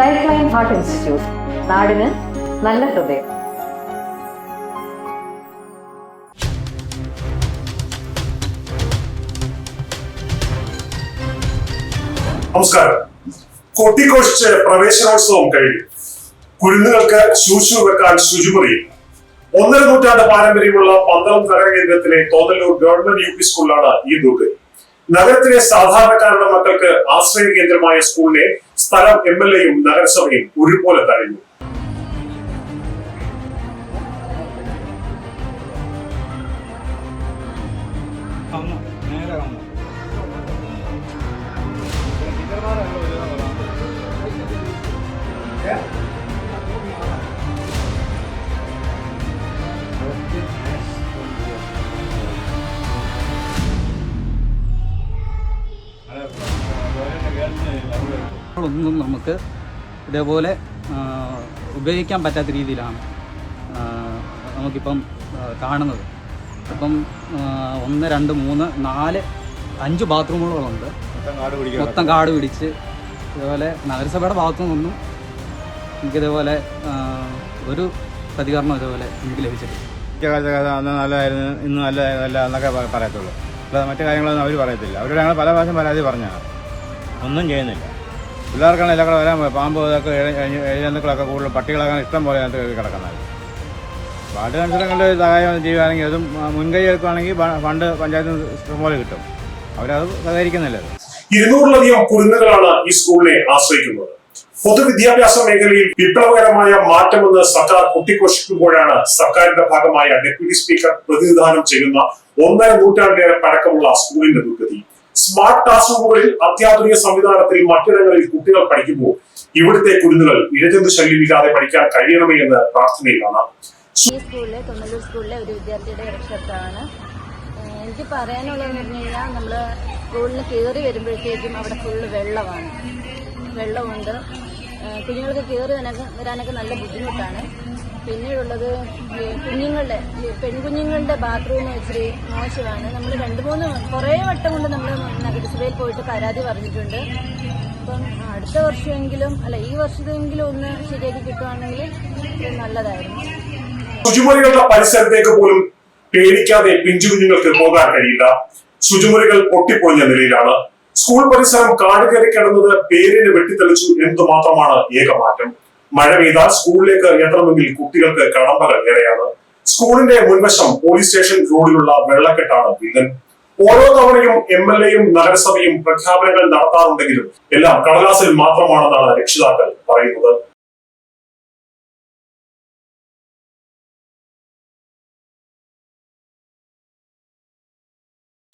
Life line heart institute നാടിന് നല്ല ഹൃദയം. നമസ്കാരം. കൊട്ടിക്കോഷിച്ച് പ്രവേശനോത്സവം കഴിഞ്ഞു. കുരുന്നുകൾക്ക് ശൂശു വെക്കാൻ ശുചിമുറി. ഒന്നര നൂറ്റാണ്ട് പാരമ്പര്യമുള്ള പന്തളം നഗര കേന്ദ്രത്തിലെ തോന്നല്ലൂർ ഗവൺമെന്റ് യു പി സ്കൂളിലാണ് ഈ ദുർഗ്. നഗരത്തിലെ സാധാരണക്കാരുടെ മക്കൾക്ക് ആശ്രയ കേന്ദ്രമായ സ്കൂളിനെ സ്ഥലം എം എൽ എയും നഗരസഭയും ഒരുപോലെ തഴഞ്ഞു. ഒന്നും നമുക്ക് ഇതേപോലെ ഉപയോഗിക്കാൻ പറ്റാത്ത രീതിയിലാണ് നമുക്കിപ്പം കാണുന്നത്. ഇപ്പം ആ, ഒന്ന് രണ്ട് മൂന്ന് നാല് അഞ്ച് ബാത്റൂമുകളുണ്ട്. മൊത്തം കാട് പിടിച്ച് ഇതേപോലെ നഗരസഭയുടെ ഭാഗത്തു നിന്നൊന്നും എനിക്കിതേപോലെ ഒരു പ്രതികരണം ഇതേപോലെ എനിക്ക് ലഭിച്ചിട്ടുണ്ട്. അന്ന് നല്ലതായിരുന്നു ഇന്ന് നല്ലതായിരുന്നല്ല എന്നൊക്കെ പറയത്തുള്ളൂ. അല്ലാതെ മറ്റു കാര്യങ്ങളൊന്നും അവർ പറയത്തില്ല. അവരോട് ഞങ്ങൾ പല പ്രാവശ്യം പരാതി പറഞ്ഞാണ് ഒന്നും ചെയ്യുന്നില്ല. പിള്ളേർക്കാണ് ഇതൊക്കെ വരാൻ. പാമ്പ് ഇതൊക്കെ ഇഴജന്തുക്കളൊക്കെ കൂടുതൽ പട്ടികളൊക്കെ ഇഷ്ടം പോലെ അതിനകത്ത് കിടക്കുന്നത്. വാർഡ് കൗൺസിലങ്ങളുടെ സഹായം ചെയ്യുകയാണെങ്കിൽ അതും മുൻകൈ എടുക്കുകയാണെങ്കിൽ ഫണ്ട് പഞ്ചായത്തിന് ഇഷ്ടം പോലെ കിട്ടും. അവരത് സഹകരിക്കുന്നില്ല. ഇരുന്നൂറിലധികം കുരുന്നുകളാണ് ഈ സ്കൂളിനെ ആശ്രയിക്കുന്നത്. പൊതുവിദ്യാഭ്യാസ മേഖലയിൽ വിപ്ലവകരമായ മാറ്റമെന്ന് സർക്കാർ കുട്ടിഘോഷിക്കുമ്പോഴാണ് സർക്കാരിന്റെ ഭാഗമായ ഡെപ്യൂട്ടി സ്പീക്കർ പ്രതിനിധാനം ചെയ്യുന്ന ഒന്നര നൂറ്റാണ്ടേറെ പഴക്കമുള്ള സ്കൂളിന്റെ ദുർഗതി. സ്മാർട്ട് ക്ലാസ് റൂമുകളിൽ അത്യാധുനിക സംവിധാനത്തിൽ മറ്റിടങ്ങളിൽ കുട്ടികൾ പഠിക്കുമ്പോൾ ഇവിടുത്തെ കുരുന്നുകൾ ഇഴജന്തു ശല്യമില്ലാതെ പഠിക്കാൻ കഴിയണമേ എന്ന് പ്രാർത്ഥനയിലാണ്. ഈ സ്കൂളിലെ തൊണ്ണൂറ് സ്കൂളിലെ ഒരു വിദ്യാർത്ഥിയുടെ രക്ഷത്താണ് ഏഹ് എനിക്ക് പറയാനുള്ളതെന്ന് പറഞ്ഞു കഴിഞ്ഞാൽ നമ്മൾ സ്കൂളിൽ കയറി വരുമ്പോഴത്തേക്കും അവിടെ ഫുള്ള് വെള്ളമാണ്. വെള്ളമുണ്ട്. കുഞ്ഞുങ്ങൾക്ക് കയറി വരാനൊക്കെ നല്ല ബുദ്ധിമുട്ടാണ്. പിന്നീടുള്ളത് കുഞ്ഞുങ്ങളുടെ പെൺകുഞ്ഞുങ്ങളുടെ ബാത്റൂം ഇച്ചിരി മോശമാണ്. നമ്മൾ രണ്ട് മൂന്ന് കുറേ വട്ടം കൊണ്ട് നമ്മൾ നഗരസഭയിൽ പോയിട്ട് പരാതി പറഞ്ഞിട്ടുണ്ട്. അപ്പം അടുത്ത വർഷമെങ്കിലും അല്ല ഈ വർഷത്തെങ്കിലും ഒന്ന് ശരിയാക്കി കിട്ടുവാണെങ്കിൽ നല്ലതായിരുന്നു. ശുചിമുറികളുടെ പരിസരത്തേക്ക് പോലും പേടിക്കാതെ പിഞ്ചു കുഞ്ഞുങ്ങൾക്ക് പോകാൻ കഴിയില്ല. ശുചിമുറികൾ പൊട്ടിപ്പൊളിഞ്ഞ നിലയിലാണ്. സ്കൂൾ പരിസരം കാട് കയറി കിടന്നത് പേരിന് വെട്ടിത്തെളിച്ചു എന്തു മാത്രമാണ് ഏകമാറ്റം മഴ പെയ്താൽ സ്കൂളിലേക്ക് എത്തണമെങ്കിൽ കുട്ടികൾക്ക് കടമ്പകൾ ഏറെയാണ്. സ്കൂളിന്റെ മുൻവശം പോലീസ് സ്റ്റേഷൻ റോഡിലുള്ള വെള്ളക്കെട്ടാണ് വില്ലൻ ഓരോ തവണയും എം എൽ എയും നഗരസഭയും പ്രഖ്യാപനങ്ങൾ നടത്താറുണ്ടെങ്കിലും എല്ലാം കടലാസിൽ മാത്രമാണെന്നാണ് രക്ഷിതാക്കൾ പറയുന്നത്.